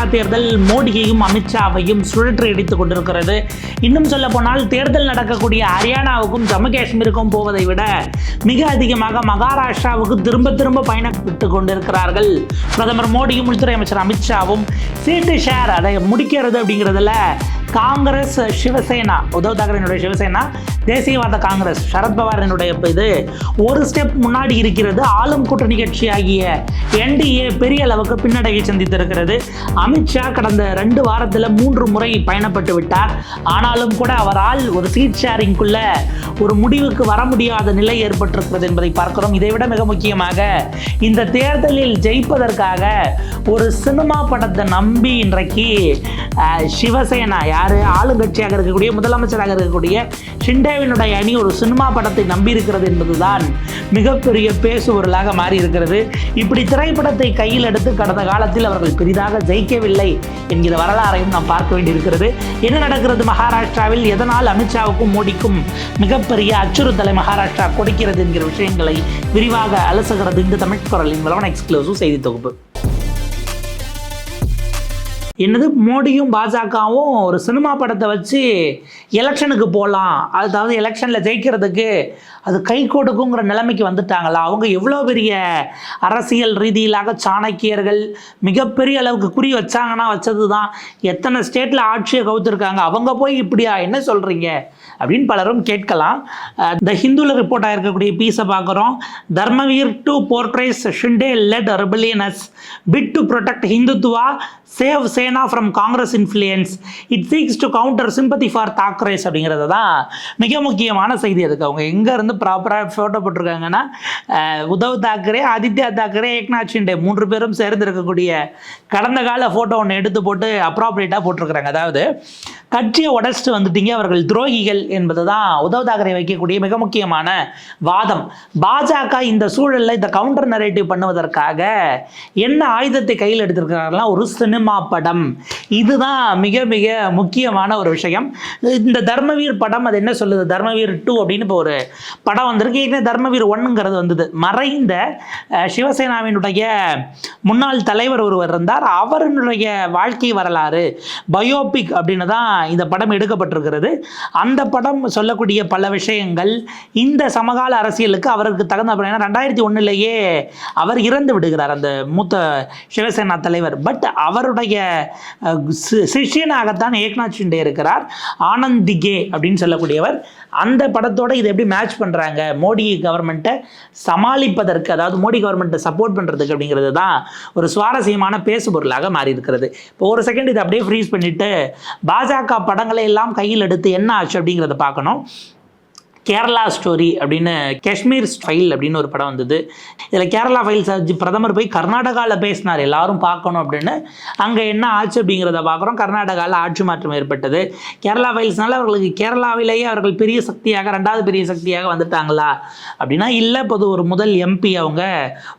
மகாராஷ்டிரா தேர்தல் மோடியையும் அமித்ஷாவையும் சுழற்றி அடித்துக் கொண்டிருக்கிறது. இன்னும் சொல்ல போனால் தேர்தல் நடக்கக்கூடிய ஹரியானாவுக்கும் ஜம்மு காஷ்மீருக்கும் போவதை விட மிக அதிகமாக மகாராஷ்டிராவுக்கு திரும்ப திரும்ப பயணப்பட்டு கொண்டிருக்கிறார்கள். பிரதமர் மோடியும் உள்துறை அமைச்சர் அமித்ஷாவும் சீட்டு ஷேர் அதை முடிக்கிறது அப்படிங்கிறதுல காங்கிரஸ் சிவசேனா உத்தவ் தாக்கரேனுடைய சிவசேனா தேசியவாத காங்கிரஸ் சரத்பவாரனுடைய இது ஒரு ஸ்டெப் முன்னாடி இருக்கிறது. ஆளும் கூட்டணி கட்சி ஆகிய என்டிஏ பெரிய அளவுக்கு பின்னடைவை சந்தித்திருக்கிறது. அமித்ஷா கடந்த ரெண்டு வாரத்தில் மூன்று முறை பயணப்பட்டு விட்டார். ஆனாலும் கூட அவரால் ஒரு சீட் ஷேரிங்குள்ள ஒரு முடிவுக்கு வர முடியாத நிலை ஏற்பட்டிருக்கிறது என்பதை பார்க்கிறோம். இதைவிட மிக முக்கியமாக இந்த தேர்தலில் ஜெயிப்பதற்காக ஒரு சினிமா படத்தை நம்பி இன்றைக்கு அஹ், சிவசேனா யார்? ஆளுங்கட்சியாக இருக்கக்கூடிய முதலமைச்சராக இருக்கக்கூடிய ஷிண்டேவினுடைய அணி ஒரு சினிமா படத்தை நம்பி இருக்கிறது என்பதுதான் மிகப்பெரிய பேசுபொருளாக மாறி இருக்கிறது இப்படி திரைப்படத்தை கையில் எடுத்து கடந்த காலத்தில் அவர்கள் பெரிதாக ஜெயிக்கவில்லை என்கிற வரலாறையும் நாம் பார்க்க வேண்டியிருக்கிறது. என்ன நடக்கிறது? மகாராஷ்டிராவில் எதனால் அமித்ஷாவுக்கும் மோடிக்கும் மிகப்பெரிய அச்சுறுத்தலை மகாராஷ்டிரா கொடுக்கிறது என்கிற விஷயங்களை விரிவாக அலசுகிறது இந்த தமிழ் குரலின் வளவன் எக்ஸ்க்ளூசிவ் செய்தி தொகுப்பு. என்னது மோடியும் பாஜகவும் ஒரு சினிமா படத்தை வச்சு எலெக்ஷனுக்கு போகலாம் அதாவது எலெக்ஷனில் ஜெயிக்கிறதுக்கு அது கை கொடுக்குங்கிற நிலைமைக்கு வந்துட்டாங்களா? அவங்க எவ்வளோ பெரிய அரசியல் ரீதியிலாக சாணக்கியர்கள் மிகப்பெரிய அளவுக்கு குறி வச்சாங்கன்னா வச்சது தான் எத்தனை ஸ்டேட்டில் ஆட்சியை கவுத்துருக்காங்க? அவங்க போய் இப்படியா? என்ன சொல்கிறீங்க அப்படின்னு பலரும் கேட்கலாம். த ஹிந்துவில் ரிப்போர்ட் ஆகிருக்கக்கூடிய பீஸை பார்க்குறோம். Dharmaveer to portrays Shinde led rebellions bid to protect Hindutva Shiv Sena from Congress influence it seeks to counter sympathy for Thackerays அப்படிங்கிறது தான் மிக முக்கியமான செய்தி அதுக்கு. அவங்க எங்கேருந்து ப்ராப்பராக ஃபோட்டோ போட்டிருக்காங்கன்னா உதவ் உத்தவ் தாக்கரே ஆதித்யா தாக்கரே ஏக்நாத் ஷிண்டே மூன்று பேரும் சேர்ந்து இருக்கக்கூடிய கடந்த கால ஃபோட்டோ ஒன்று எடுத்து போட்டு அப்ராப்ரியேட்டாக போட்டிருக்கிறாங்க. அதாவது கட்சியை உடச்சிட்டு வந்துட்டீங்க அவர்கள் துரோகிகள் என்பது தான் உத்தவ் தாக்கரே வைக்கக்கூடிய மிக முக்கியமான வாதம். பாஜக இந்த சூழலில் இந்த கவுண்டர் நரேட்டிவ் பண்ணுவதற்காக என்ன ஆயுதத்தை கையில் எடுத்திருக்கிறார்களா ஒரு சினிமா படம். இதுதான் மிக மிக முக்கியமான ஒரு விஷயம். இந்த தர்மவீர் படம் அது என்ன சொல்லுது? தர்மவீர் டூ அப்படின்னு இப்போ ஒரு படம் வந்திருக்கு. ஏற்கனவே தர்மவீர் ஒன்னுங்கிறது வந்தது. மறைந்த சிவசேனாவினுடைய முன்னாள் தலைவர் ஒருவர் இருந்தார். அவருடைய வாழ்க்கை வரலாறு பயோபிக் அப்படின்னு தான் இந்த படம் எடுக்கப்பட்டிருக்கிறது. அந்த படம் படம் சொல்லக்கூடிய பல விஷயங்கள் இந்த சமகால அரசியலுக்கு அவருக்கு தகுந்த ஏன்னா ரெண்டாயிரத்தி ஒன்றுலேயே அவர் இறந்து விடுகிறார் அந்த மூத்த சிவசேனா தலைவர். பட் அவருடைய சிஷியனாகத்தான் சிஷ்யனாகத்தான் ஏக்நாத் ஷிண்டே இருக்கிறார். ஆனந்த் திகே அப்படின்னு சொல்லக்கூடியவர். அந்த படத்தோட இதை எப்படி மேட்ச் பண்ணுறாங்க மோடி கவர்மெண்ட்டை சமாளிப்பதற்கு அதாவது மோடி கவர்மெண்ட்டை சப்போர்ட் பண்ணுறதுக்கு அப்படிங்கிறது தான் ஒரு சுவாரஸ்யமான பேசுபொருளாக மாறி இருக்கிறது இப்போ ஒரு செகண்ட் இதை அப்படியே ஃப்ரீஸ் பண்ணிவிட்டு பாஜக படங்களை எல்லாம் கையில் எடுத்து என்ன ஆச்சு அப்படிங்கிறத பார்க்கணும். கேரளா ஸ்டோரி அப்படின்னு காஷ்மீர் ஃபைல் அப்படின்னு ஒரு படம் வந்தது. இதில் கேரளா ஃபைல்ஸ் பிரதமர் போய் கர்நாடகாவில் பேசினார். எல்லாரும் பார்க்கணும் அப்படின்னு. அங்கே என்ன ஆச்சு அப்படிங்கிறத பார்க்குறோம். கர்நாடகாவில் ஆட்சி மாற்றம் ஏற்பட்டது. கேரளா ஃபைல்ஸ்னால அவர்களுக்கு கேரளாவிலேயே அவர்கள் பெரிய சக்தியாக ரெண்டாவது பெரிய சக்தியாக வந்துட்டாங்களா அப்படின்னா இல்லை இப்போது ஒரு முதல் எம்பி அவங்க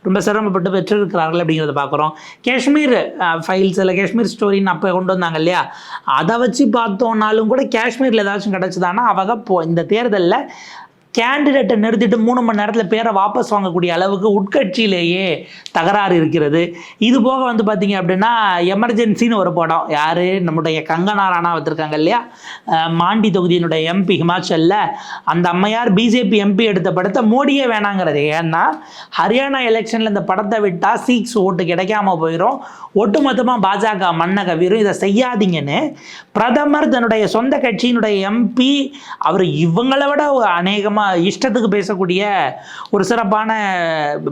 ரொம்ப சிரமப்பட்டு பெற்றிருக்கிறார்கள் அப்படிங்கிறத பார்க்குறோம். காஷ்மீர் ஃபைல்ஸ் இல்லை காஷ்மீர் ஸ்டோரின்னு அப்போ கொண்டு வந்தாங்க இல்லையா? அதை வச்சு பார்த்தோன்னாலும் கூட காஷ்மீரில் ஏதாச்சும் கிடச்சிதானா? அவங்க போ இந்த தேர்தலில் கேண்டிடேட்டை நிறுத்திட்டு மூணு மணி நேரத்தில் பேரை வாபஸ் வாங்கக்கூடிய அளவுக்கு உட்கட்சியிலேயே தகராறு இருக்கிறது. இது போக வந்து பார்த்தீங்க அப்படின்னா எமர்ஜென்சின்னு ஒரு படம். யார்? நம்முடைய கங்கனா ராணா வந்திருக்காங்க இல்லையா? மாண்டி தொகுதியினுடைய எம்பி ஹிமாச்சலில். அந்த அம்மையார் பிஜேபி எம்பி எடுத்த படத்தை மோடியே வேணாங்கிறது ஏன்னா ஹரியானா எலெக்ஷனில் இந்த படத்தை விட்டால் சீக்ஸ் ஓட்டு கிடைக்காம போயிடும் ஒட்டுமொத்தமாக பாஜக மன்ன கவிரும் இதை செய்யாதீங்கன்னு பிரதமர் தன்னுடைய சொந்த கட்சியினுடைய எம்பி அவர் இவங்களை விட அநேகமாக இஷ்டத்துக்கு பேசக்கூடிய ஒரு சிறப்பான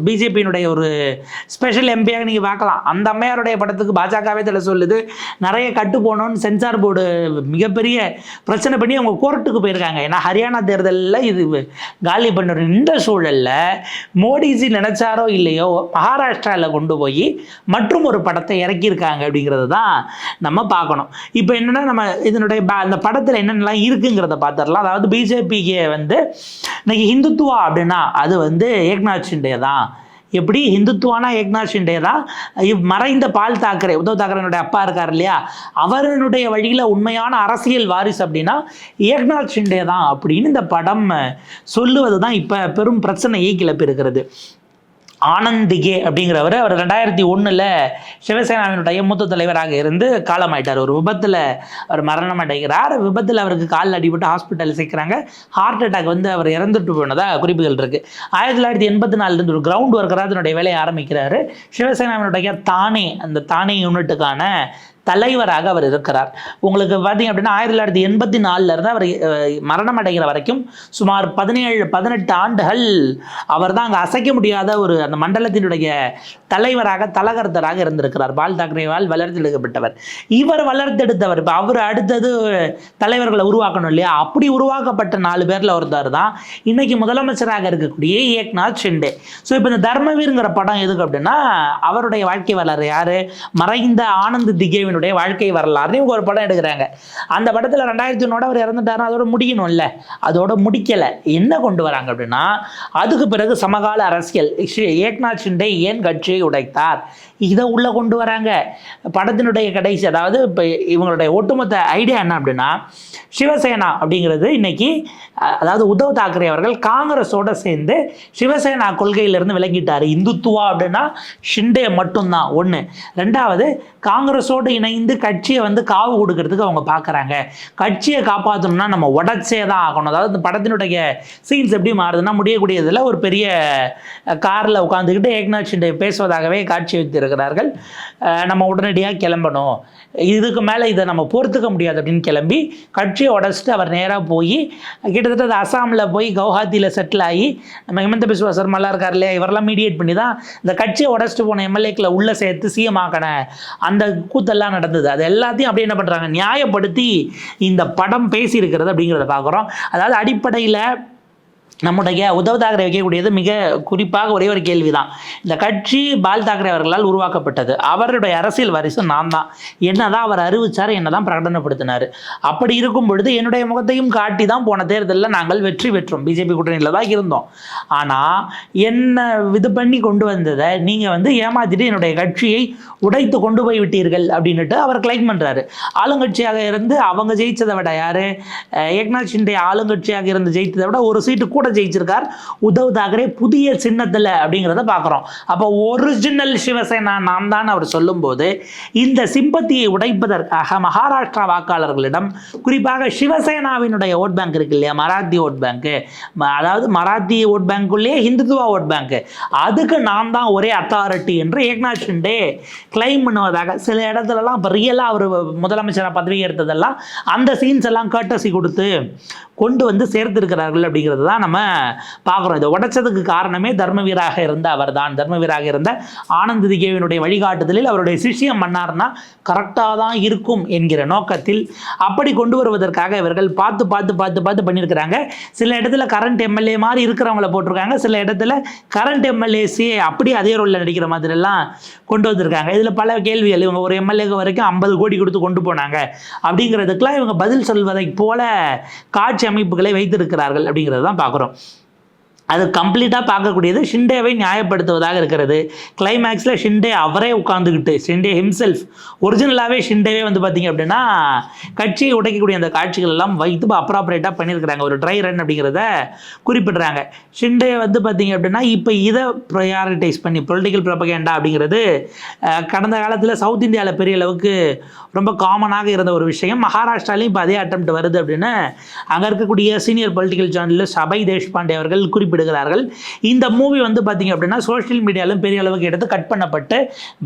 பிஜேபியினுடைய ஒரு ஸ்பெஷல் எம்பியாக நீங்கள் பார்க்கலாம். அந்த அம்மையாருடைய படத்துக்கு பாஜகவே தலை சொல்லுது. நிறைய கட்டு போகணும்னு சென்சார் போர்டு மிகப்பெரிய பிரச்சனை பண்ணி அவங்க கோர்ட்டுக்கு போயிருக்காங்க. ஏன்னா ஹரியானா தேர்தலில் இது காலி பண்ணுற இந்த சூழலில் மோடிஜி நினைச்சாரோ இல்லையோ மகாராஷ்டிராவில் கொண்டு போய் மற்றும் ஒரு படத்தை இறக்கியிருக்காங்க அப்படிங்கிறது தான் நம்ம பார்க்கணும். இப்போ என்னென்னா நம்ம இதனுடைய ப- அந்த படத்தில் என்னென்னலாம் இருக்குங்கிறத பார்த்துடலாம். அதாவது பிஜேபிக்கு வந்து இன்னைக்கு ஹிந்துத்துவா அப்படின்னா அது வந்து ஏக்நாத் ஷிண்டே தான். எப்படி? ஹிந்துத்துவானா ஏக்நாத் ஷிண்டே தான்? மறைந்த பால் தாக்கரே உத்தவ் தாக்கரேனுடைய அப்பா இருக்கார் இல்லையா? அவருடைய வழியில் உண்மையான அரசியல் வாரிசு அப்படின்னா ஏக்நாத் ஷிண்டே தான் அப்படின்னு இந்த படம் சொல்லுவது தான் இப்போ பெரும் பிரச்சனையை கிளப்பி இருக்கிறது ஆனந்திகே அப்படிங்கிறவர். அவர் ரெண்டாயிரத்தி ஒன்றில் சிவசேனாவினுடைய மூத்த தலைவராக இருந்து காலமாயிட்டார். ஒரு விபத்தில் அவர் மரணம் அடைகிறார். விபத்தில் அவருக்கு காலில் அடிபட்டு ஹாஸ்பிட்டல் சேர்க்குறாங்க. ஹார்ட் அட்டாக் வந்து அவர் இறந்துட்டு போனதாக குறிப்புகள் இருக்குது ஆயிரத்தி தொள்ளாயிரத்தி எண்பத்தி நாலுலேருந்து ஒரு கிரவுண்ட் ஒர்க்கராக அதனுடைய வேலையை ஆரம்பிக்கிறாரு. சிவசேனாவினுடைய தானே அந்த தானே யூனிட்டுக்கான தலைவராக அவர் இருக்கிறார். உங்களுக்கு பார்த்தீங்க அப்படின்னா ஆயிரத்தி தொள்ளாயிரத்தி எண்பத்தி நாலுல இருந்து அவர் மரணம் அடைகிற வரைக்கும் சுமார் பதினேழு பதினெட்டு ஆண்டுகள் அவர் தான் அங்கே அசைக்க முடியாத ஒரு அந்த மண்டலத்தினுடைய தலைவராக தலகர்த்தராக இருந்திருக்கிறார். பால் தாக்கரேவால் வளர்த்தெடுக்கப்பட்டவர் இவர் வளர்த்தெடுத்தவர் இப்போ அவர் அடுத்தது தலைவர்களை உருவாக்கணும் இல்லையா? அப்படி உருவாக்கப்பட்ட நாலு பேரில் ஒருத்தர் தான் இன்னைக்கு முதலமைச்சராக இருக்கக்கூடிய ஏக்நாத் ஷிண்டே. ஸோ இப்போ இந்த தர்மவீருங்கிற படம் எதுக்கு அப்படின்னா அவருடைய வாழ்க்கை வரலாறு யார்? மறைந்த ஆனந்த் திகேவினுடைய வாழ்க்கை வரலாறுன்னு இவங்க ஒரு படம் எடுக்கிறாங்க. அந்த படத்தில் ரெண்டாயிரத்தி ஒன்னோட அவர் இறந்துட்டாருன்னா அதோட முடியணும்ல. அதோட முடிக்கலை. என்ன கொண்டு வராங்க அப்படின்னா அதுக்கு பிறகு சமகால அரசியல். ஏக்நாத் ஷிண்டே ஏன் கட்சியை உடைத்தார்? இதை உள்ளே கொண்டு வராங்க. படத்தினுடைய கடைசி அதாவது இப்போ இவங்களுடைய ஒட்டுமொத்த ஐடியா என்ன அப்படின்னா சிவசேனா அப்படிங்கிறது இன்னைக்கு அதாவது உத்தவ் தாக்கரே அவர்கள் காங்கிரஸோட சேர்ந்து சிவசேனா கொள்கையிலிருந்து விளங்கிட்டார் இந்துத்துவா அப்படின்னா ஷிண்டே மட்டும்தான். ஒன்று ரெண்டாவது காங்கிரஸோடு இணைந்து கட்சியை வந்து காவு கொடுக்கறதுக்கு அவங்க பார்க்குறாங்க கட்சியை காப்பாற்றணும்னா நம்ம உடச்சே தான் ஆகணும். அதாவது இந்த படத்தினுடைய சீன்ஸ் எப்படி மாறுதுன்னா முடியக்கூடியதில் ஒரு பெரிய காரில் உட்காந்துக்கிட்டு ஏக்நாத் ஷிண்டே பேசுவதாகவே காட்சி வைத்திருக்கிறார்கள். நம்ம உடனடியாக கிளம்பணும். இதுக்கு மேலே இதை நம்ம பொறுத்துக்க முடியாது அப்படின்னு கிளம்பி கட்சியை உடச்சிட்டு அவர் நேராக போய் கிட்டத்தட்ட அது அசாமில் போய் கவுஹாத்தியில் செட்டில் ஆகி நம்ம ஹிமந்த பிஸ்வா சர்மாலாம் இருக்கார் இல்லையா இவரெல்லாம் மீடியேட் பண்ணி தான் இந்த கட்சியை உடச்சிட்டு போன எம்எல்ஏக்களை உள்ளே சேர்த்து சிஎம் ஆக்கின அந்த கூத்தெல்லாம் நடந்தது. அது எல்லாத்தையும் அப்படியே என்ன பண்ணுறாங்க நியாயப்படுத்தி இந்த படம் பேசியிருக்கிறது அப்படிங்கிறத பார்க்குறோம் அதாவது அடிப்படையில் நம்முடைய உத்தவ் தாக்கரே வைக்கக்கூடியது மிக குறிப்பாக ஒரே ஒரு கேள்வி தான் இந்த கட்சி பால் தாக்கரே அவர்களால் உருவாக்கப்பட்டது. அவருடைய அரசியல் வாரிசு நான் தான் என்னதான் அவர் அறிவிச்சார் என்னதான் பிரகடனப்படுத்தினார். அப்படி இருக்கும் பொழுது என்னுடைய முகத்தையும் காட்டி தான் போன தேர்தலில் நாங்கள் வெற்றி பெற்றோம். பிஜேபி கூட்டணியில் தான் இருந்தோம். ஆனால் என்ன இது பண்ணி கொண்டு வந்ததை நீங்கள் வந்து ஏமாத்திட்டு என்னுடைய கட்சியை உடைத்து கொண்டு போய் விட்டீர்கள் அப்படின்னுட்டு அவர் கிளைம் பண்ணுறாரு ஆளுங்கட்சியாக இருந்து அவங்க ஜெயித்ததை விட யார்? ஏக்நாத் ஷிண்டே ஆளுங்கட்சியாக இருந்து ஜெயித்ததை விட ஒரு சீட்டு கூட ஜெயிச்சிருக்கார். உத்தவ் தாக்கரே புதிய சின்னத்தில் அப்படிங்கிறத பார்க்குறோம். அப்போ ஒரிஜினல் சிவசேனா நாம் தான் அவர் சொல்லும்போது இந்த சிம்பத்தியை உடைப்பதற்காக மகாராஷ்டிரா வாக்காளர்களிடம் குறிப்பாக சிவசேனாவினுடைய ஓட் பேங்க் இருக்கு இல்லையா? மராத்தி ஓட் பேங்க்கு அதாவது மராத்தி ஓட் பேங்க்குள்ளேயே ஹிந்துத்துவா ஓட் பேங்க்கு அதுக்கு நான் தான் ஒரே அத்தாரிட்டி என்று ஏக்நாத் ஷிண்டே கிளைம் பண்ணுவதாக சில இடத்துலலாம் இப்போ ரியலாக அவர் முதலமைச்சராக பதவி எடுத்ததெல்லாம் அந்த சீன்ஸ் எல்லாம் கேட்டசி கொடுத்து கொண்டு வந்து சேர்த்திருக்கிறார்கள் அப்படிங்கிறது தான் நம்ம பார்க்குறோம். இதை உடைச்சதுக்கு காரணமே தர்மவீராக இருந்த அவர் தான் தர்மவீராக இருந்த ஆனந்த் திகேவினுடைய வழிகாட்டுதலில் அவருடைய சிஷ்யம் பண்ணார்னா கரெக்டாக தான் இருக்கும் என்கிற நோக்கத்தில் அப்படி கொண்டு வருவதற்காக இவர்கள் பார்த்து பார்த்து பார்த்து பார்த்து பண்ணியிருக்கிறாங்க. சில இடத்துல கரண்ட் எம்எல்ஏ மாதிரி இருக்கிறவங்கள போட்டிருக்காங்க. சில இடத்துல கரண்ட் எம்எல்ஏசியை அப்படி அதே ரோலில் நடிக்கிற மாதிரிலாம் கொண்டு வந்திருக்காங்க. இதில் பல கேள்விகள். இவங்க ஒரு எம்எல்ஏக்கு வரைக்கும் ஐம்பது கோடி கொடுத்து கொண்டு போனாங்க. அப்படிங்கிறதுக்கெல்லாம் இவங்க பதில் சொல்வதைப் போல காட்சி அமைப்புகளை வைத்திருக்கிறார்கள் அப்படிங்கிறது தான் பார்க்குறோம். else. அது கம்ப்ளீட்டாக பார்க்கக்கூடியது ஷிண்டேவை நியாயப்படுத்துவதாக இருக்கிறது. கிளைமேக்ஸில் ஷிண்டே அவரே உட்காந்துக்கிட்டு ஷிண்டே ஹிம்செல்ஃப் ஒரிஜினலாகவே ஷிண்டேவே வந்து பார்த்தீங்க அப்படின்னா கட்சியை உடைக்கக்கூடிய அந்த காட்சிகள் எல்லாம் வைத்து அப்ராப்ரேட்டாக பண்ணியிருக்கிறாங்க. ஒரு ட்ரை ரன் அப்படிங்கிறத குறிப்பிடுறாங்க. ஷிண்டே வந்து பார்த்திங்க அப்படின்னா இப்போ இதை ப்ரையாரிட்டைஸ் பண்ணி பொலிட்டிக்கல் ப்ரப்பகேண்டா அப்படிங்கிறது கடந்த காலத்தில் சவுத் இந்தியாவில் பெரிய அளவுக்கு ரொம்ப காமனாக இருந்த ஒரு விஷயம். மகாராஷ்டிராலையும் இப்போ அதே அட்டம் வருது அப்படின்னு அங்கே இருக்கக்கூடிய senior political journalist Abhay Deshpande அவர்கள் விடுகிறார்கள். இந்த மூவி வந்து பார்த்தீங்க அப்படின்னா சோஷியல் மீடியாலும் பெரிய அளவுக்கு எடுத்து கட் பண்ணப்பட்டு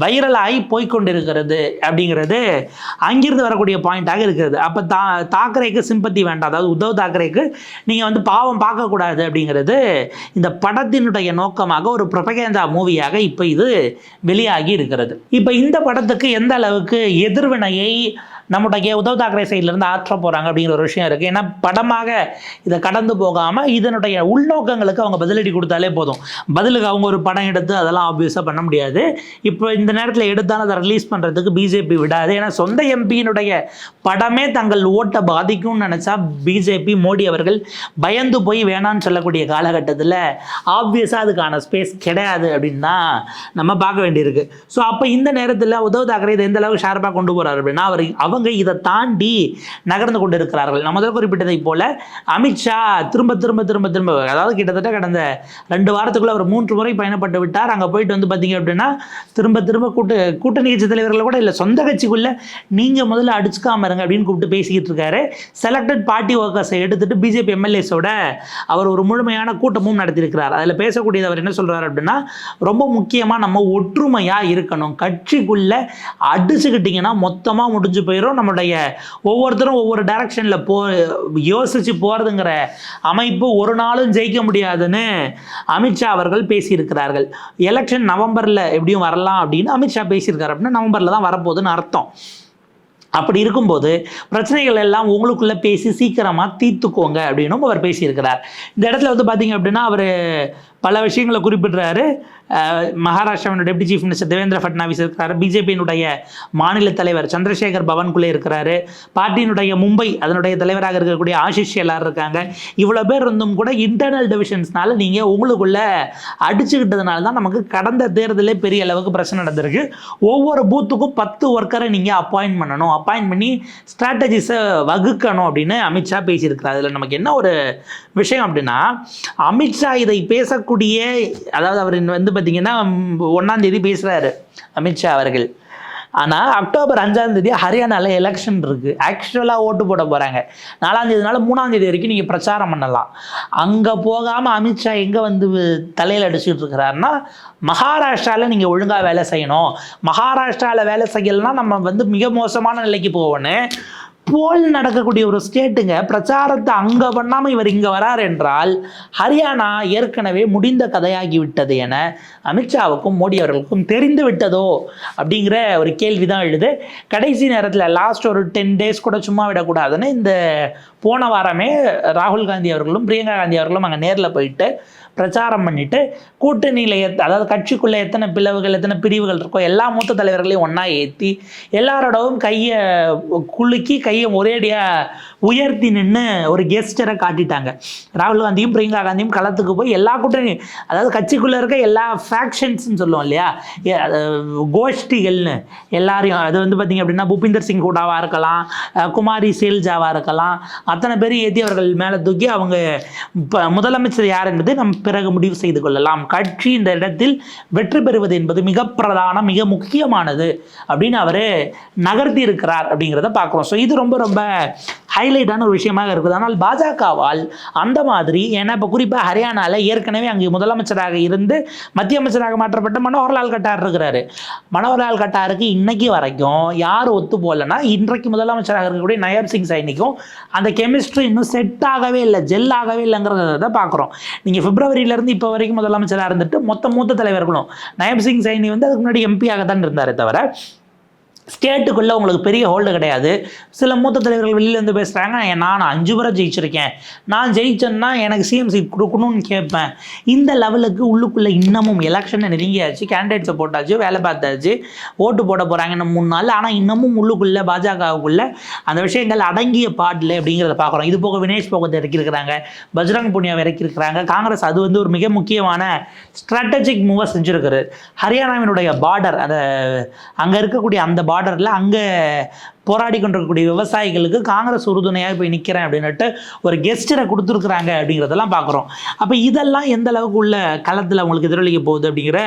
வைரலாகி போய்க்கொண்டிருக்கிறது அப்படிங்கிறது அங்கிருந்து வரக்கூடிய பாயிண்ட்டாக இருக்கிறது. அப்போ தா தாக்கரேக்கு சிம்பத்தி வேண்டாம். அதாவது உத்தவ் தாக்கரேக்கு நீங்கள் வந்து பாவம் பார்க்கக்கூடாது அப்படிங்கிறது இந்த படத்தினுடைய நோக்கமாக ஒரு ப்ரொபகேந்தா மூவியாக இப்போ இது வெளியாகி இருக்கிறது. இப்போ இந்த படத்துக்கு எந்த அளவுக்கு எதிர்வினையை நம்முடைய உத்தவ் தாக்கரே சைட்லேருந்து ஆற்ற போகிறாங்க அப்படிங்கிற ஒரு விஷயம் இருக்குது ஏன்னா படமாக இதை கடந்து போகாமல் இதனுடைய உள்நோக்கங்களுக்கு அவங்க பதிலடி கொடுத்தாலே போதும். பதிலுக்கு அவங்க ஒரு படம் எடுத்து அதெல்லாம் ஆப்வியஸாக பண்ண முடியாது. இப்போ இந்த நேரத்தில் எடுத்தாலும் அதை ரிலீஸ் பண்ணுறதுக்கு பிஜேபி விடாது. ஏன்னா சொந்த எம்பியினுடைய படமே தங்கள் ஓட்டை பாதிக்கும்னு நினச்சா பிஜேபி மோடி அவர்கள் பயந்து போய் வேணான்னு சொல்லக்கூடிய காலகட்டத்தில் ஆப்வியஸாக அதுக்கான ஸ்பேஸ் கிடையாது அப்படின்னு தான் நம்ம பார்க்க வேண்டியிருக்கு. ஸோ அப்போ இந்த நேரத்தில் உத்தவ் தாக்கரே இதை எந்த அளவுக்கு ஷார்ப்பாக கொண்டு போகிறார் அப்படின்னா அவர் அவர் அவங்க இதை தாண்டி நகர்ந்து கொண்டு இருக்கிறார்கள் நான் முதல் குறிப்பிட்டதை போல அமித்ஷா திரும்ப திரும்ப திரும்ப திரும்ப அதாவது கிட்டத்தட்ட கடந்த ரெண்டு வாரத்துக்குள்ள அவர் மூன்று முறை பயணப்பட்டு விட்டார். அங்கே போயிட்டு வந்து பார்த்தீங்க அப்படின்னா திரும்ப திரும்ப கூட்டு கூட்டணி கட்சி தலைவர்கள் கூட இல்லை சொந்த கட்சிக்குள்ள நீங்கள் முதல்ல அடிச்சுக்காம இருங்க அப்படின்னு கூப்பிட்டு பேசிக்கிட்டு இருக்காரு. செலக்டட் பார்ட்டி ஒர்க்கர்ஸை எடுத்துட்டு பிஜேபி எம்எல்ஏஸோட அவர் ஒரு முழுமையான கூட்டமும் நடத்தியிருக்கிறார். அதில் பேசக்கூடியது அவர் என்ன சொல்கிறார் அப்படின்னா ரொம்ப முக்கியமாக நம்ம ஒற்றுமையாக இருக்கணும். கட்சிக்குள்ள அடிச்சுக்கிட்டிங்கன்னா மொத்தமாக முடிஞ்சு போயிடும் நம்மளுடைய ஒவ்வொருத்தரும் ஒவ்வொரு டைரக்ஷனில் போ யோசிச்சு போகிறதுங்கிற அமைப்பு ஒரு நாளும் ஜெயிக்க முடியாதுன்னு அமித்ஷா அவர்கள் பேசியிருக்கிறார்கள். எலெக்ஷன் நவம்பரில் எப்படியும் வரலாம் அப்படின்னு அமித்ஷா பேசியிருக்காரு அப்படின்னா நவம்பரில் தான் வரப்போகுதுன்னு அர்த்தம். அப்படி இருக்கும்போது பிரச்சனைகள் எல்லாம் உங்களுக்குள்ள பேசி சீக்கிரமாக தீர்த்துக்கோங்க அப்படின்னும் அவர் பேசியிருக்கிறார். இந்த இடத்துல வந்து பார்த்தீங்க அப்படின்னா அவர் பல விஷயங்களை குறிப்பிடுறாரு. மகாராஷ்டிராவினுடைய deputy chief minister Devendra Fadnavis இருக்கிறாரு. பிஜேபியினுடைய மாநில தலைவர் சந்திரசேகர் பவன்குலே இருக்கிறாரு. பார்ட்டியினுடைய மும்பை அதனுடைய தலைவராக இருக்கக்கூடிய ஆஷிஷ் எல்லாரும் இருக்காங்க. இவ்வளோ பேர் இருந்தும் கூட இன்டர்னல் டிவிஷன்ஸ்னால நீங்கள் உங்களுக்குள்ள அடிச்சுக்கிட்டதுனால தான் நமக்கு கடந்த தேர்தலே பெரிய அளவுக்கு பிரச்சனை நடந்திருக்கு. ஒவ்வொரு பூத்துக்கும் பத்து ஒர்க்கரை நீங்கள் அப்பாயின்ட் பண்ணணும். அப்பாயின் பண்ணி ஸ்ட்ராட்டஜிஸை வகுக்கணும் அப்படின்னு அமித்ஷா பேசியிருக்கிறார். அதில் நமக்கு என்ன ஒரு விஷயம் அப்படின்னா அமித்ஷா இதை பேசக்கூடிய அதாவது அவர் வந்து பார்த்தீங்கன்னா ஒன்றாந்தேதி பேசுகிறாரு அமித்ஷா அவர்கள். ஆனால் அக்டோபர் அஞ்சாம் தேதி ஹரியானாவில் எலெக்ஷன் இருக்குது ஆக்சுவலாக ஓட்டு போட போகிறாங்க நாலாம் தேதினால மூணாம் தேதி வரைக்கும் நீங்கள் பிரச்சாரம் பண்ணலாம். அங்கே போகாமல் அமித்ஷா எங்கே வந்து தலையில் அடிச்சுட்டு இருக்கிறாருன்னா மகாராஷ்டிராவில் நீங்கள் ஒழுங்காக வேலை செய்யணும். மகாராஷ்டிராவில் வேலை செய்யலைன்னா நம்ம வந்து மிக மோசமான நிலைக்கு போவோன்னு போல் நடக்கக்கூடிய ஒரு ஸ்டேட்டுங்க பிரச்சாரத்தை அங்கே பண்ணாமல் இவர் இங்கே வரார் என்றால் ஹரியானா ஏற்கனவே முடிந்த கதையாகி விட்டது என அமித்ஷாவுக்கும் மோடி அவர்களுக்கும் தெரிந்து விட்டதோ அப்படிங்கிற ஒரு கேள்வி தான் எழுது. கடைசி நேரத்தில் லாஸ்ட் ஒரு டென் டேஸ் கூட சும்மா விடக்கூடாதுன்னு இந்த போன வாரமே ராகுல் காந்தி அவர்களும் பிரியங்கா காந்தி அவர்களும் அங்கே நேரில் போயிட்டு பிரச்சாரம் பண்ணிட்டு கூட்டணியில் எத் அதாவது கட்சிக்குள்ளே எத்தனை பிளவுகள் எத்தனை பிரிவுகள் இருக்கோ எல்லா மூத்த தலைவர்களையும் ஒன்றா ஏற்றி எல்லாரோடவும் கையை குலுக்கி கை கையை ஒரேடியாக உயர்த்தி நின்று ஒரு கெஸ்டரை காட்டிட்டாங்க. ராகுல் காந்தியும் பிரியங்கா காந்தியும் களத்துக்கு போய் எல்லா கூட்டணி அதாவது கட்சிக்குள்ளே இருக்க எல்லா ஃபேக்ஷன்ஸ்னு சொல்லுவோம் இல்லையா? கோஷ்டிகள்னு எல்லாரையும் அது வந்து பார்த்திங்க அப்படின்னா பூபிந்தர் சிங் கூடாவாக இருக்கலாம் குமாரி சேல்ஜாவாக இருக்கலாம் அத்தனை பேரும் ஏற்றி அவர்கள் மேலே தூக்கி அவங்க முதலமைச்சர் யார் என்பதை நம் பிறகு முடிவு செய்து கொள்ளலாம். கட்சி இந்த இடத்தில் வெற்றி பெறுவது என்பது மிக பிரதானம் மிக முக்கியமானது அப்படின்னு அவர் நகர்த்தி இருக்கிறார் அப்படிங்கிறத பார்க்குறோம். ஸோ இது ரொம்ப ரொம்ப ஹைலைட்டான ஒரு விஷயமாக இருக்குது. ஆனால் பாஜகவால் அந்த மாதிரி ஏன்னா இப்போ குறிப்பாக ஹரியானாவில் ஏற்கனவே அங்கே முதலமைச்சராக இருந்து மத்திய அமைச்சராக மாற்றப்பட்ட மனோகர்லால் கட்டார் இருக்கிறாரு. மனோகர்லால் கட்டாருக்கு இன்னைக்கு வரைக்கும் யார் ஒத்து போகலன்னா இன்றைக்கு முதலமைச்சராக இருக்கக்கூடிய நயப் சிங் சைனிக்கும் அந்த கெமிஸ்ட்ரி இன்னும் செட் ஆகவே இல்லை ஜெல் ஆகவே இல்லைங்கிறத பார்க்குறோம். நீங்கள் பிப்ரவரியிலேருந்து இப்போ வரைக்கும் முதலமைச்சராக இருந்துட்டு மொத்த மூத்த தலைவர்களும் நயப் சிங் சைனி வந்து அதுக்கு முன்னாடி எம்பியாக தான் இருந்தார் தவிர ஸ்டேட்டுக்குள்ளே உங்களுக்கு பெரிய ஹோல்டு கிடையாது. சில மூத்த தலைவர்கள் வெளியிலேருந்து பேசுகிறாங்க நான் அஞ்சு முறை ஜெயிச்சிருக்கேன். நான் ஜெயிச்சேன்னா எனக்கு சிஎம் சீட் கொடுக்கணும்னு கேட்பேன். இந்த லெவலுக்கு உள்ளுக்குள்ளே இன்னமும் எலெக்ஷனை நெருங்கியாச்சு கேண்டிடேட்ஸை போட்டாச்சு வேலை பார்த்தாச்சு ஓட்டு போட போகிறாங்க இன்னும் மூணு நாள் ஆனால் இன்னமும் உள்ளுக்குள்ளே பாஜகவுக்குள்ளே அந்த விஷயங்கள் அடங்கிய பாடல அப்படிங்கிறத பார்க்குறோம். இது போக வினேஷ் போகத்தை இறக்கியிருக்கிறாங்க பஜ்ரங் புனியாவை இறக்கியிருக்கிறாங்க. காங்கிரஸ் அது வந்து ஒரு மிக முக்கியமான ஸ்ட்ராட்டஜிக் மூவை செஞ்சுருக்குது ஹரியானாவினுடைய பார்டர் அந்த அங்கே இருக்கக்கூடிய அந்த பார்டரில் அங்கே போராடி கொண்டிருக்கக்கூடிய விவசாயிகளுக்கு காங்கிரஸ் உறுதுணையாக போய் நிற்கிறேன் அப்படின்னுட்டு ஒரு கெஸ்டரை கொடுத்துருக்குறாங்க அப்படிங்கிறதெல்லாம் பார்க்குறோம். அப்போ இதெல்லாம் எந்த அளவுக்கு உள்ள களத்தில் அவங்களுக்கு எதிரொலிக்க போகுது அப்படிங்கிற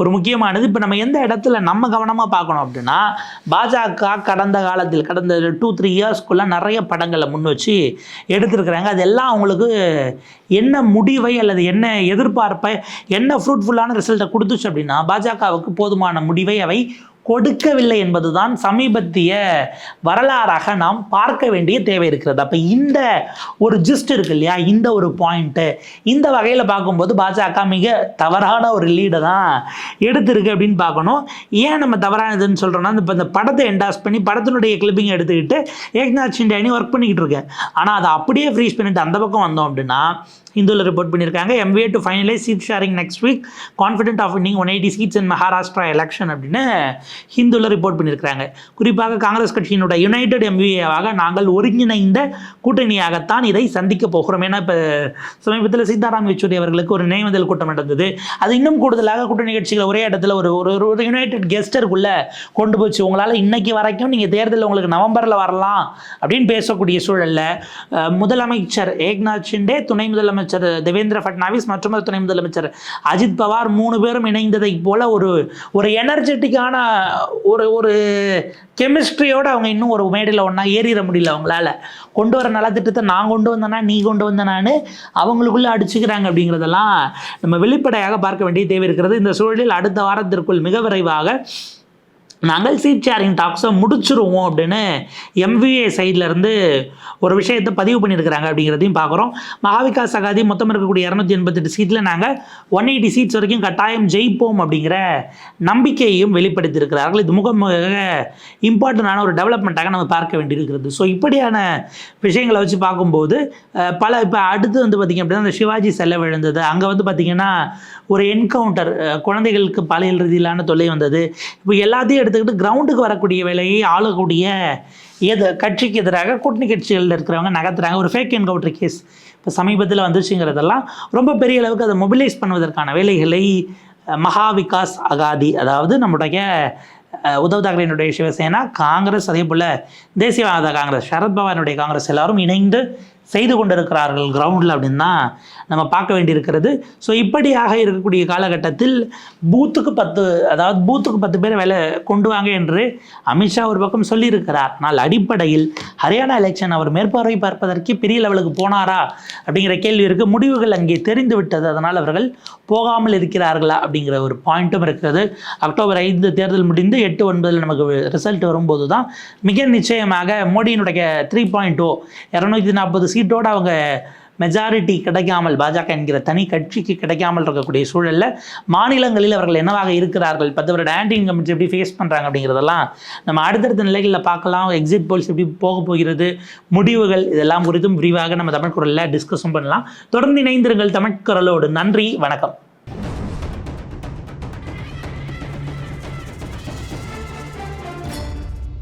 ஒரு முக்கியமானது. இப்போ நம்ம எந்த இடத்துல நம்ம கவனமாக பார்க்கணும் அப்படின்னா பாஜக கடந்த காலத்தில் கடந்த டூ த்ரீ இயர்ஸ்க்குள்ளே நிறைய படங்களை முன் வச்சு எடுத்திருக்கிறாங்க. அதெல்லாம் அவங்களுக்கு என்ன முடிவை அல்லது என்ன எதிர்பார்ப்பை என்ன ஃப்ரூட்ஃபுல்லான ரிசல்ட்டை கொடுத்துச்சு அப்படின்னா பாஜகவுக்கு போதுமான முடிவை அவை கொடுக்கவில்லை என்பதுதான் சமீபத்திய வரலாறாக நாம் பார்க்க வேண்டிய தேவை இருக்கிறது. அப்போ இந்த ஒரு ஜிஸ்ட் இருக்கு இல்லையா? இந்த ஒரு பாயிண்ட்டு இந்த வகையில் பார்க்கும்போது பாஜக மிக தவறான ஒரு லீடை தான் எடுத்திருக்கு அப்படின்னு பார்க்கணும். ஏன் நம்ம தவறானதுன்னு சொல்கிறோன்னா இப்போ இந்த படத்தை என்டாஸ் பண்ணி படத்தினுடைய கிளிப்பிங் எடுத்துக்கிட்டு ஏக்நாத் ஷிண்டே ஒர்க் பண்ணிக்கிட்டு இருக்கேன் ஆனால் அதை அப்படியே ஃப்ரீஸ் பண்ணிட்டு அந்த பக்கம் வந்தோம் அப்படின்னா இந்துவில் ரிப்போர்ட் பண்ணியிருக்காங்க. M V A to finalise seat sharing next week confident of winning one eighty seats in Maharashtra election அப்படின்னு ஹிந்துல ரிப்போர்ட் பண்ணியிருக்கிறாங்க குறிப்பாக காங்கிரஸ் கட்சியினுடைய யுனைடெட் எம்பிஏவாக நாங்கள் ஒருங்கிணைந்த கூட்டணியாகத்தான் இதை சந்திக்க போகிறோம். ஏன்னா இப்போ சமீபத்தில் சீதாராம் யெச்சூரி அவர்களுக்கு ஒரு நினைவுதல் கூட்டம் நடந்தது. அது இன்னும் கூடுதலாக கூட்டணி கட்சிகள் ஒரே இடத்துல ஒரு ஒரு ஒரு- யுனைடெட் கெஸ்டருக்குள்ள கொண்டு போச்சு. உங்களால் இன்னைக்கு வரைக்கும் நீங்கள் தேர்தல் உங்களுக்கு நவம்பரில் வரலாம் அப்படின்னு பேசக்கூடிய சூழலில் முதலமைச்சர் ஏக்நாத் ஷிண்டே துணை முதலமைச்சர் தேவேந்திர ஃபட்னாவிஸ் மற்றும் துணை முதலமைச்சர் அஜித் பவார் மூணு பேரும் இணைந்ததை போல ஒரு ஒரு எனர்ஜெட்டிக்கான ஒரு ஒரு கெமிஸ்ட்ரியோடு அவங்க இன்னும் ஒரு மேடையில் ஒன்றா ஏறிட முடியல அவங்களால. கொண்டு வர நலத்திட்டத்தை நான் கொண்டு வந்தேனா நீ கொண்டு வந்தனான்னு அவங்களுக்குள்ளே அடிச்சுக்கிறாங்க அப்படிங்கிறதெல்லாம் நம்ம வெளிப்படையாக பார்க்க வேண்டிய தேவை இருக்கிறது. இந்த சூழலில் அடுத்த வாரத்திற்குள் மிக விரைவாக நாங்கள் சீட் ஷேரிங் டாக்ஸை முடிச்சிருவோம் அப்படின்னு எம்விஏ சைட்லேருந்து ஒரு விஷயத்தை பதிவு பண்ணியிருக்கிறாங்க அப்படிங்கிறதையும் பார்க்குறோம். மகாவிகாஸ் அகாதி மொத்தம் இருக்கக்கூடிய இரநூத்தி எண்பத்தெட்டு சீட்டில் நாங்கள் ஒன் எயிட்டி சீட்ஸ் வரைக்கும் கட்டாயம் ஜெயிப்போம் அப்படிங்கிற நம்பிக்கையையும் வெளிப்படுத்தியிருக்கிறார்கள். இது முக இம்பார்ட்டண்டான ஒரு டெவலப்மெண்ட்டாக நம்ம பார்க்க வேண்டியிருக்கிறது. ஸோ இப்படியான விஷயங்களை வச்சு பார்க்கும்போது பல இப்போ அடுத்து வந்து பார்த்திங்க அப்படின்னா அந்த சிவாஜி செல்ல விழுந்தது அங்கே வந்து பார்த்திங்கன்னா ஒரு என்கவுண்டர் குழந்தைகளுக்கு பாலியல் ரீதியிலான தொல்லை வந்தது. இப்போ எல்லாத்தையும் எடுத்து எடுத்துக்கிட்டு கிரவுண்டுக்கு வரக்கூடிய வேலையை ஆளக்கூடிய எது கட்சிக்கு எதிராக கூட்டணி கட்சிகளில் இருக்கிறவங்க நகர்த்துறாங்க. ஒரு ஃபேக் என்கவுண்டர் கேஸ் இப்போ சமீபத்தில் வந்துச்சுங்கிறதெல்லாம் ரொம்ப பெரிய அளவுக்கு அதை மொபிலைஸ் பண்ணுவதற்கான வேலைகளை மகா விகாஸ் அகாதி அதாவது நம்முடைய உத்தவ் தாக்கரேனுடைய சிவசேனா காங்கிரஸ் அதே போல் தேசியவாத காங்கிரஸ் சரத்பவானுடைய காங்கிரஸ் எல்லாரும் இணைந்து செய்து கொண்டிருக்கிறார்கள் கிரவுண்டில் அப்படின்னு தான் நம்ம பார்க்க வேண்டியிருக்கிறது. ஸோ இப்படியாக இருக்கக்கூடிய காலகட்டத்தில் பூத்துக்கு பத்து அதாவது பூத்துக்கு பத்து பேர் வேலை கொண்டு வாங்க என்று அமித்ஷா ஒரு பக்கம் சொல்லியிருக்கிறார். ஆனால் அடிப்படையில் ஹரியானா எலெக்ஷன் அவர் மேற்பார்வை பார்ப்பதற்கு பெரிய லெவலுக்கு போனாரா அப்படிங்கிற கேள்வி இருக்குது முடிவுகள் அங்கே தெரிந்து விட்டது. அதனால் அவர்கள் போகாமல் இருக்கிறார்களா அப்படிங்கிற ஒரு பாயிண்ட்டும் இருக்கிறது. அக்டோபர் ஐந்து தேர்தல் முடிந்து எட்டு ஒன்பதில் நமக்கு ரிசல்ட் வரும்போது தான் மிக நிச்சயமாக மோடியினுடைய த்ரீ பாயிண்ட் ஓ இரநூத்தி நாற்பது சீட்டோடு அவங்க மெஜாரிட்டி கிடைக்காமல் பாஜக என்கிற தனி கட்சிக்கு கிடைக்காமல் இருக்கக்கூடிய சூழலில் மாநிலங்களில் அவர்கள் என்னவாக இருக்கிறார்கள்? பத்து வருட ஆன்டி இன்கம்ஸ் எப்படி ஃபேஸ் பண்ணுறாங்க அப்படிங்கிறதெல்லாம் நம்ம அடுத்தடுத்த நிலைகளில் பார்க்கலாம். எக்ஸிட் போல்ஸ் எப்படி போக போகிறது? முடிவுகள் இதெல்லாம் குறித்தும் விரிவாக நம்ம தமிழ் குரலில் டிஸ்கஸும் பண்ணலாம். தொடர்ந்து இணைந்திருங்கள் தமிழ் குரலோடு. நன்றி வணக்கம்.